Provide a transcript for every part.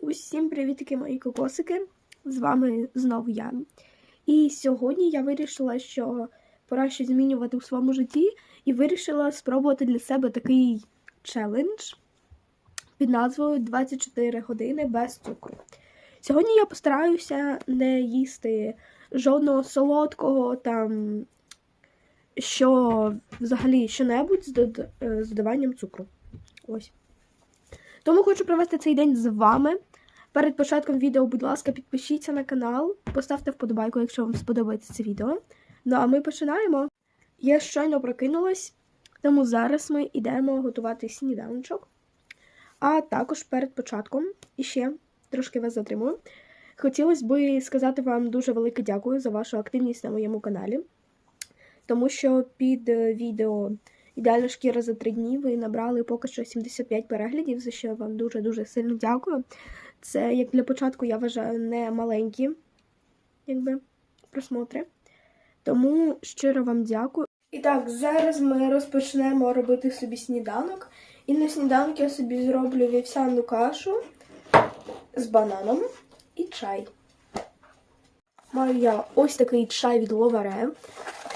Усім привітки, мої кокосики! З вами знову я. І сьогодні я вирішила, що пора щось змінювати у своєму житті, і вирішила спробувати для себе такий челендж під назвою 24 години без цукру. Сьогодні я постараюся не їсти жодного солодкого там, що взагалі що-небудь з дод- е, з додаванням цукру. Ось. Тому хочу провести цей день з вами. Перед початком відео, будь ласка, підпишіться на канал, поставте вподобайку, якщо вам сподобається це відео. Ну а ми починаємо. Я щойно прокинулась, тому зараз ми йдемо готувати сніданочок. А також перед початком іще трошки вас затримую. Хотілося б сказати вам дуже велике дякую за вашу активність на моєму каналі, тому що під е, відео Ідеальна шкіра за три дні ви набрали поки що 75 переглядів, за що я вам дуже-дуже сильно дякую. Це, як для початку, я вважаю, не маленькі якби, просмотри. Тому щиро вам дякую. І так, зараз ми розпочнемо робити собі сніданок. І на сніданок я собі зроблю вівсяну кашу з бананом і чай. Маю я ось такий чай від Ловаре.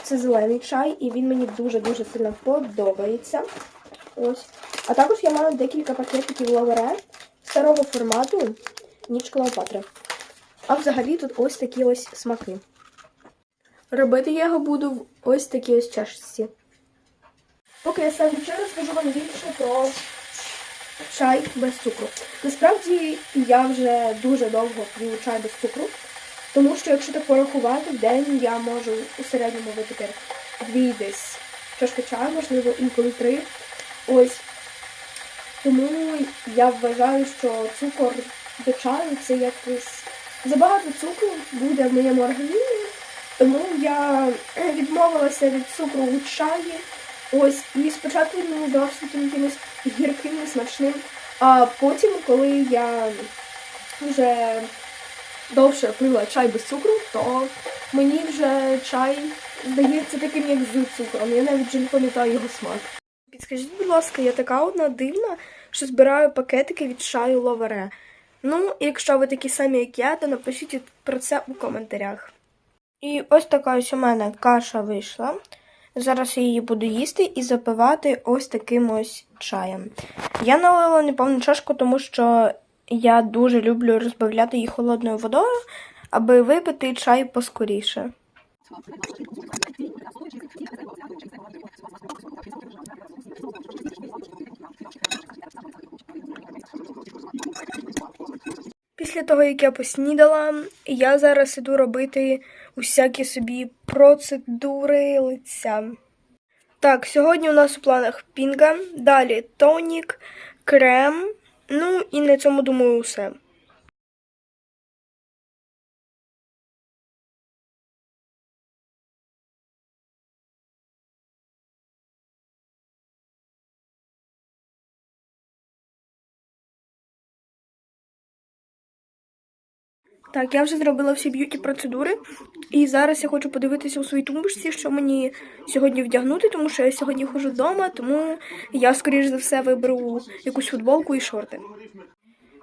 Це зелений чай, і він мені дуже-дуже сильно подобається. Ось. А також я маю декілька пакетиків лавере старого формату, ніч Клеопатри. А взагалі тут ось такі ось смаки. Робити я його буду в ось такій ось чашці. Поки я ставлю чай, розкажу вам більше про чай без цукру. Насправді я вже дуже довго п'ю чай без цукру. Тому що, якщо так порахувати, в день я можу у середньому випити дві десь чашки чаю, можливо, інколи три. Ось. Тому я вважаю, що цукор до чаю це якось забагато цукру буде в моєму організмі. Тому я відмовилася від цукру у чаї. Ось, і спочатку він мені здавався якимось гірким, смачним. А потім, коли я вже довше пила чай без цукру, то мені вже чай здається таким, як з цукром. Я навіть вже не пам'ятаю його смак. Підскажіть, будь ласка, я така одна дивна, що збираю пакетики від чаю ловере. Ну, якщо ви такі самі, як я, то напишіть про це у коментарях. І ось така ось у мене каша вийшла. Зараз я її буду їсти і запивати ось таким ось чаєм. Я налила неповну чашку, тому що я дуже люблю розбавляти її холодною водою, аби випити чай поскоріше. Після того, як я поснідала, я зараз іду робити усякі собі процедури лиця. Так, сьогодні у нас у планах пінга, далі тонік, крем. Ну і на цьому думаю усе. Так, я вже зробила всі б'юті процедури, і зараз я хочу подивитися у своїй тумбочці, що мені сьогодні вдягнути, тому що я сьогодні ходжу вдома, тому я, скоріш за все, виберу якусь футболку і шорти.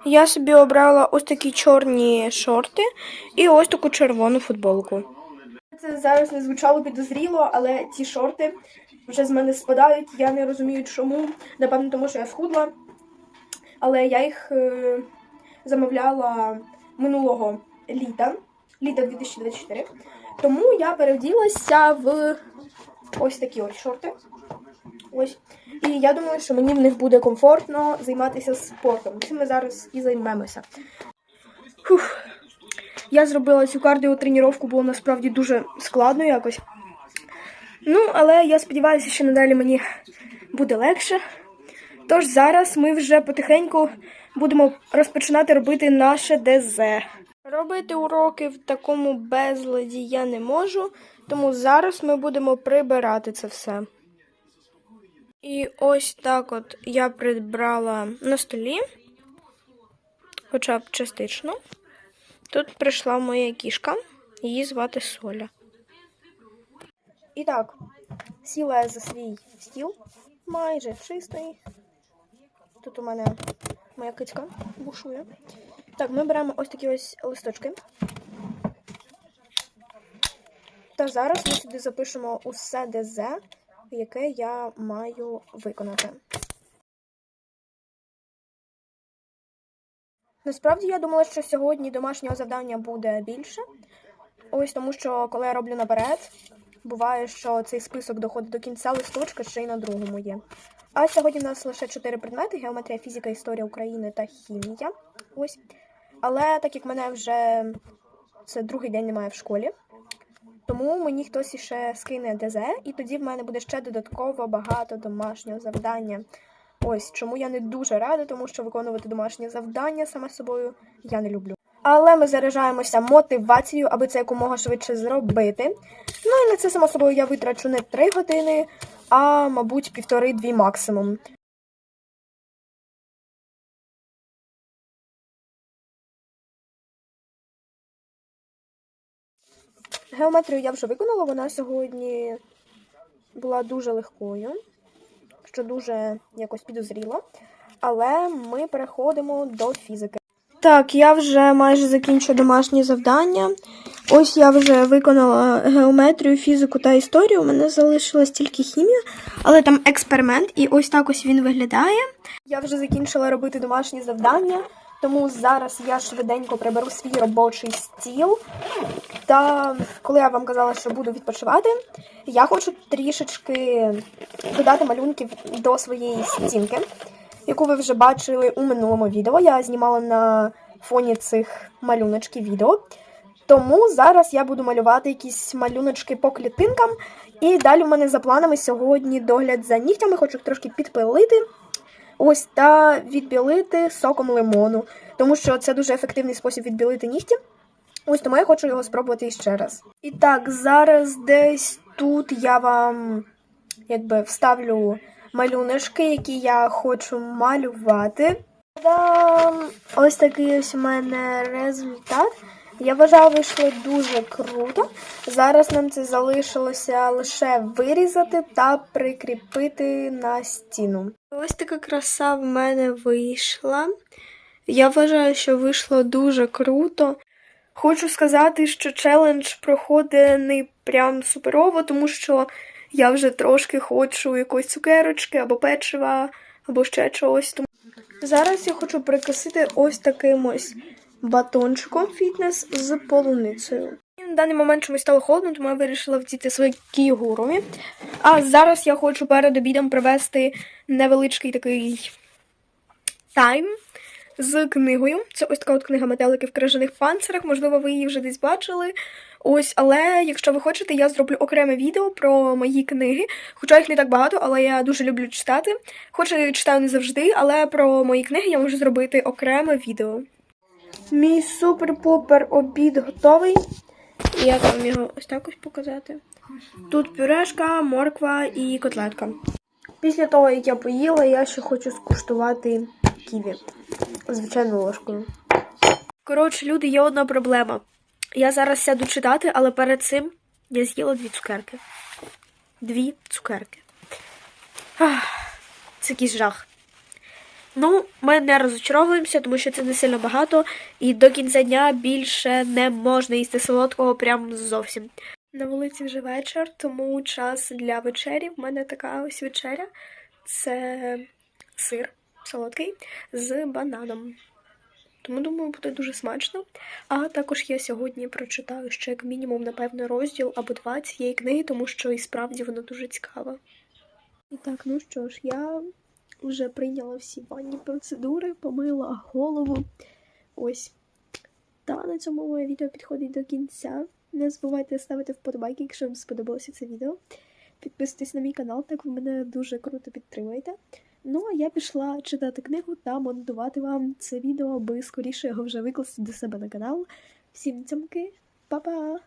Я собі обрала ось такі чорні шорти і ось таку червону футболку. Це зараз не звучало підозріло, але ці шорти вже з мене спадають. Я не розумію, чому. Напевно, тому що я схудла. Але я їх е, замовляла минулого літа, літа 2024. Тому я перевділася в ось такі ось шорти. Ось. І я думаю, що мені в них буде комфортно займатися спортом. Цим ми зараз і займемося. Фух. Я зробила цю кардіотреніровку, було насправді дуже складно якось. Ну, але я сподіваюся, що надалі мені буде легше. Тож зараз ми вже потихеньку будемо розпочинати робити наше ДЗ. Робити уроки в такому безладі я не можу, тому зараз ми будемо прибирати це все. І ось так от я прибрала на столі, хоча б частично. Тут прийшла моя кішка, її звати Соля. І так, сіла я за свій стіл, майже чистий. Тут у мене моя кицька бушує. Так, ми беремо ось такі ось листочки. Та зараз ми сюди запишемо усе ДЗ, яке я маю виконати. Насправді я думала, що сьогодні домашнього завдання буде більше. Ось тому, що коли я роблю наперед, буває, що цей список доходить до кінця листочка, ще й на другому є. А сьогодні в нас лише чотири предмети: геометрія, фізика, історія України та хімія. Ось. Але так як мене вже це другий день немає в школі, тому мені хтось іще скине ДЗ, і тоді в мене буде ще додатково багато домашнього завдання. Ось чому я не дуже рада, тому що виконувати домашнє завдання саме собою я не люблю. Але ми заряджаємося мотивацією, аби це якомога швидше зробити. Ну і на це само собою я витрачу не 3 години, а мабуть півтори-дві максимум. Геометрію я вже виконала, вона сьогодні була дуже легкою, що дуже якось підозріла. Але ми переходимо до фізики. Так, я вже майже закінчила домашнє завдання. Ось я вже виконала геометрію, фізику та історію. У мене залишилась тільки хімія, але там експеримент, і ось так ось він виглядає. Я вже закінчила робити домашні завдання, тому зараз я швиденько приберу свій робочий стіл. Та коли я вам казала, що буду відпочивати, я хочу трішечки додати малюнків до своєї стінки, яку ви вже бачили у минулому відео. Я знімала на фоні цих малюночків відео. Тому зараз я буду малювати якісь малюночки по клітинкам. І далі в мене за планами сьогодні догляд за нігтями, хочу їх трошки підпилити. Ось та відбілити соком лимону, тому що це дуже ефективний спосіб відбілити нігті. Ось тому я хочу його спробувати іще раз. І так, зараз десь тут я вам якби вставлю малюночки, які я хочу малювати. Ось такий ось у мене результат. Я вважаю, вийшло дуже круто. Зараз нам це залишилося лише вирізати та прикріпити на стіну. Ось така краса в мене вийшла. Я вважаю, що вийшло дуже круто. Хочу сказати, що челендж проходить не прям суперово, тому що я вже трошки хочу якоїсь цукерочки або печива, або ще чогось. Тому Зараз я хочу прикусити ось таким ось батончиком фітнес з полуницею. На даний момент чомусь стало холодно, тому я вирішила вдіти свої кігурові. А зараз я хочу перед обідом провести невеличкий такий тайм з книгою. Це ось така от книга метелики в крижаних панцирах. Можливо, ви її вже десь бачили. Ось, але якщо ви хочете, я зроблю окреме відео про мої книги. Хоча їх не так багато, але я дуже люблю читати. Хоч і читаю не завжди, але про мої книги я можу зробити окреме відео. Мій супер-пупер обід готовий. Як вам його ось так ось показати? Тут пюрешка, морква і котлетка. Після того, як я поїла, я ще хочу скуштувати ківі. Звичайно, ложкою. Коротше, люди, є одна проблема. Я зараз сяду читати, але перед цим я з'їла дві цукерки. Дві цукерки. Ах, це якийсь жах. Ну, ми не розочаровуємося, тому що це не сильно багато, і до кінця дня більше не можна їсти солодкого прям зовсім. На вулиці вже вечір, тому час для вечері. В мене така ось вечеря. Це сир солодкий з бананом. Тому, думаю, буде дуже смачно. А також я сьогодні прочитаю ще як мінімум, напевно, розділ або два цієї книги, тому що і справді вона дуже цікава. І так, ну що ж, я вже прийняла всі банні процедури, помила голову. Ось. Та на цьому моє відео підходить до кінця. Не забувайте ставити вподобайки, якщо вам сподобалося це відео. Підписуйтесь на мій канал, так ви мене дуже круто підтримуєте. Ну, а я пішла читати книгу та монтувати вам це відео, аби скоріше його вже викласти до себе на канал. Всім цямки, па-па!